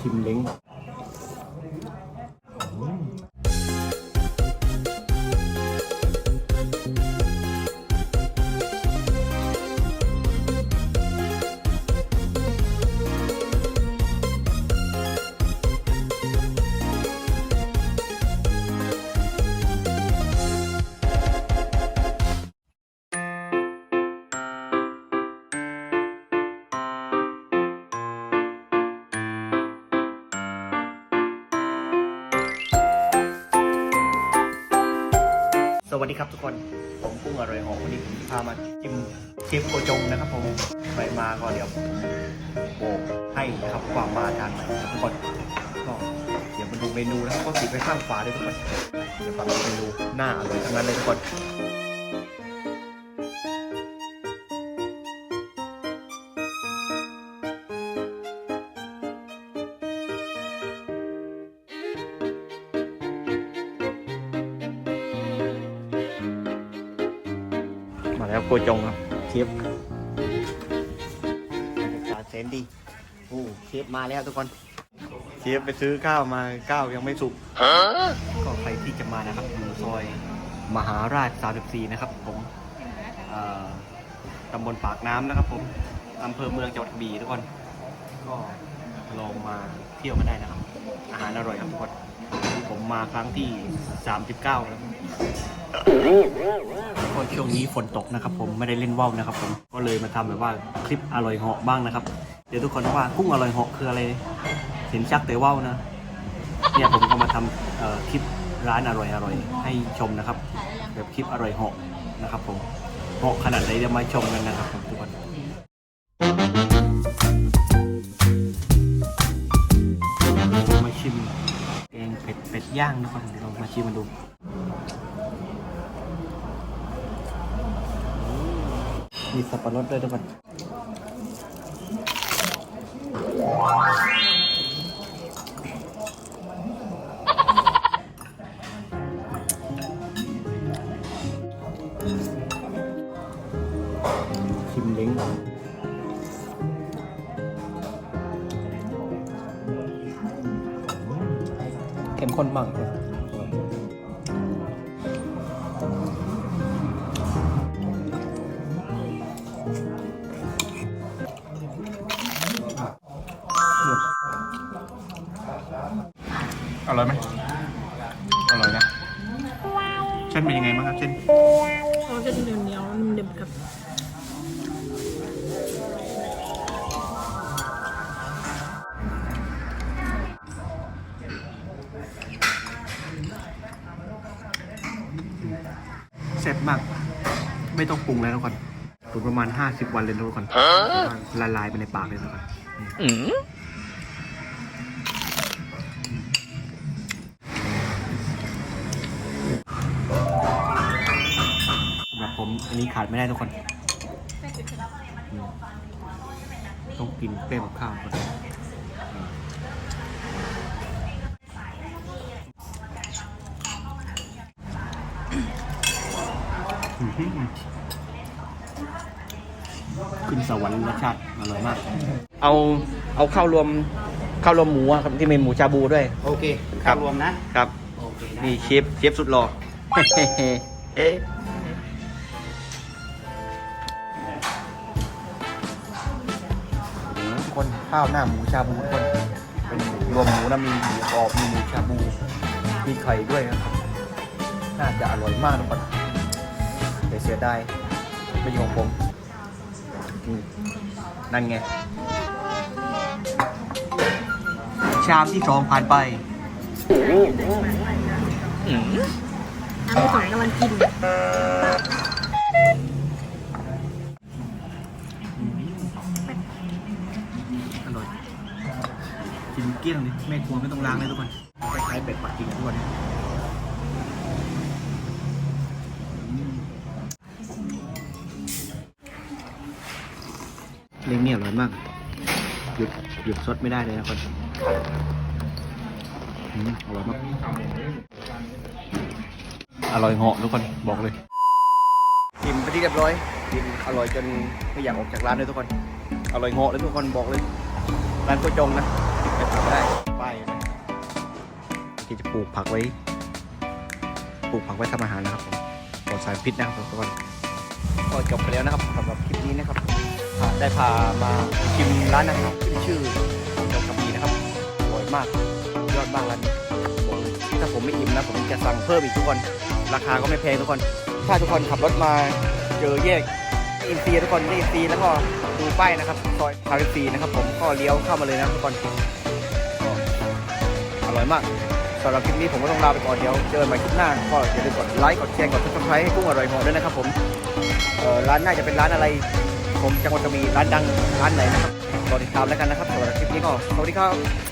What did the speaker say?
ชิมเล้ง วัสดีครับทุกคน ผมกุ้งอร่อยหอมวันนี้ผมจะพามาชิมเชฟโกจงนะครับผมใครมาก็เดี๋ยวผมโบกให้นะครับความมาทานใหนครับทุกคนก็เดี๋ยวมาดูเมนูนะครับก็สีไปข้างฝาด้วยทุกคนเดี๋ยวฟังเมนูหน้าอร่อยทั้งนั้นเลยทุกคน แล้วโกจงครับเชฟบรรยากาศเซนดีโอ้เชฟมาแล้วทุกคนเชฟไปซื้อข้าวมาข้าวยังไม่สุกก็ใครที่จะมานะครับอยู่ซอยมหาราช 34 นะครับ ผมเอ่อตำบลปากน้ำนะครับ ผมอำเภอเมืองจังหวัดกระบี่ทุกคน ก็ลองมาเที่ยวกันได้นะครับ อาหารอร่อยครับทุกคนผมมาครั้งที่ 39 แล้วก็ช่วงนี้ฝนตกนะครับ ผมไม่ได้เล่นว่าวนะครับ ผมก็เลยมาทำแบบว่าคลิปอร่อยเหาะบ้างนะครับ เดี๋ยวทุกคนว่ากุ้งอร่อยเหาะคืออะไรเห็นชักแต่ว่าวนะเนี่ยผมก็มาทำเอ่อคลิปร้านอร่อยอร่อยให้ชมนะครับ แบบคลิปอร่อยเหาะนะครับ ผมเหาะขนาดไหนเดี๋ยวมาชมกันนะครับทุกคน ชิมแกงเป็ดเป็ดย่างนะครับเดี๋ยวเรามาชิมมันดูมีสับปะรดด้วยทุกคนชิมเล้ง เข้มข้นมากเลยอร่อยไหมอร่อยนะเส้นเป็นยังไงบ้างครับเส้นเขาจะเหนียวเหนียวๆนุ่มๆครับ เสร็จมาก ไม่ต้องปรุงแล้วทุกคนตุ๋นประมาณ 50 วันเลยนะทุกคนละลายไปในปากเลยทุกคนสำหรับผมอันนี้ขาดไม่ได้ทุกคนอืมต้องกินเปรี้ยวกับข้าวก่อนอื้อหือ ขึ้นสวรรค์รสชาติอร่อยมาก เอาเอาข้าวรวมข้าวรวมหมูอะครับที่เป็นหมูชาบูด้วย โอเคครับรวมนะครับ โอเคได้นี่เชฟเชฟสุดหล่อ เอ๊ะทุกคนข้าวหน้าหมูชาบูทุกคนเป็นหมูรวมหมูนะมีหมูกรอบมีหมูชาบูมีไข่ด้วยนะครับน่าจะอร่อยมากทุกคนแต่ เสียดายไม่ใช่ของผมอืมนั่นไง ชามที่สองผ่านไปเอาสองกำลังกินอร่อยกินเกลี้ยงเลยแม่ครัวไม่ต้องล้างเลยทุกคนคล้ายๆเป็ดปักกิ่งทุกคน เล้งเนี่ยอร่อยมาก หยุดหยุดซดไม่ได้เลยนะคนอืมอร่อยมาก อร่อยเหาะทุกคนบอกเลย กินไปที่เรียบร้อย กินอร่อยจนไม่อยากออกจากร้านเลยทุกคน อร่อยเหาะเลยทุกคนบอกเลย ร้านก๋วยจงนะไปทานก็ได้ปลูกผักไว้ ปลูกผักไว้ทำอาหารนะครับผมปลอดสารพิษนะครับทุกคนก็จบไปแล้วนะครับสำหรับคลิปนี้นะครับอ่า ได้พามาชิมร้านอาหารขึ้นชื่อของจังหวัดกระบี่นะครับอร่อยมากยอดมากร้านนี้บอกเลยถ้าผมไม่อิ่มนะผมจะสั่งเพิ่มอีกทุกคน ราคาก็ไม่แพงทุกคน ถ้าทุกคนขับรถมาเจอแยกอินซีทุกคนอินซีแล้วก็ดูป้ายนะครับซอยพาริซีนะครับผมก็เลี้ยวเข้ามาเลยนะทุกคนอร่อยมากสำหรับคลิปนี้ผมก็ต้องลาไปก่อนเดี๋ยวเจอกันใหม่คลิปหน้าก็อย่าลืมกดไลค์กดแชร์กดซับสไครต์ให้กุ้งอร่อยหอด้วยนะครับผมร้านน่าจะเป็นร้านอะไร ผมจังหวัดกระบี่ร้านดังร้านไหนนะครับรอติดตามแล้วกันนะครับสำหรับคลิปนี้ก็สวัสดีครับ